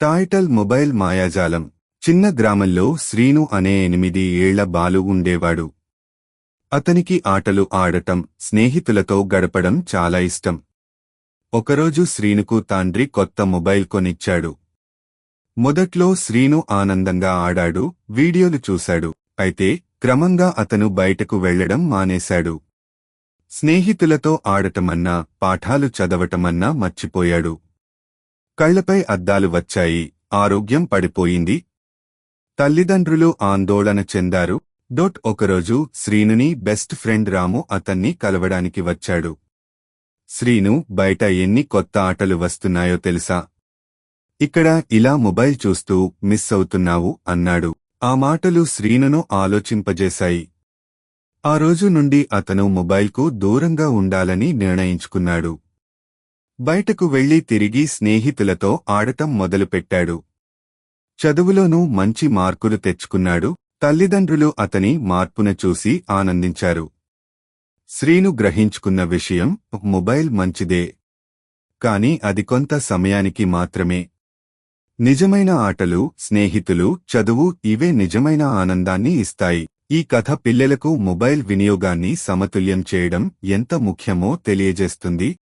Title mobile మాయాజాలం. చిన్న గ్రామంలో శ్రీను అనే ఎనిమిది ఏళ్ళ బాలు ఉండేవాడు. అతనికి ఆటలు ఆడటం స్నేహితులతో గడపడం చాలా ఇష్టం. ఒకరోజు శ్రీనుకు తండ్రి కొత్త మొబైల్ కొనిచ్చాడు. మొదట్లో శ్రీను ఆనందంగా ఆడాడు వీడియోలు చూశాడు. అయితే క్రమంగా అతను బయటకు వెళ్ళడం మానేశాడు. స్నేహితులతో ఆడటమన్నా పాఠాలు చదవటమన్నా మర్చిపోయాడు. కళ్ళపై అద్దాలు వచ్చాయి. ఆరోగ్యం పడిపోయింది. తల్లిదండ్రులు ఆందోళన చెందారు. డోట్ ఒకరోజు శ్రీనుని బెస్ట్ ఫ్రెండ్ రాము అతన్ని కలవడానికి వచ్చాడు. శ్రీను బయట ఎన్ని కొత్త ఆటలు వస్తున్నాయో తెలుసా? ఇక్కడ ఇలా మొబైల్ చూస్తూ మిస్ అవుతున్నావు అన్నాడు. ఆ మాటలు శ్రీనును ఆలోచింపజేశాయి. ఆ రోజు నుండి అతను మొబైల్కు దూరంగా ఉండాలని నిర్ణయించుకున్నాడు. బయటకు వెళ్ళి తిరిగి స్నేహితులతో ఆడటం మొదలుపెట్టాడు. చదువులోనూ మంచి మార్కులు తెచ్చుకున్నాడు. తల్లిదండ్రులు అతని మార్పున చూసి ఆనందించారు. శ్రీను గ్రహించుకున్న విషయం మొబైల్ మంచిదే. కాని అది కొంత సమయానికి మాత్రమే. నిజమైన ఆటలు స్నేహితులు చదువు ఇవే నిజమైన ఆనందాన్ని ఇస్తాయి. ఈ కథ పిల్లలకు మొబైల్ వినియోగాన్ని సమతుల్యం చేయడం ఎంత ముఖ్యమో తెలియజేస్తుంది.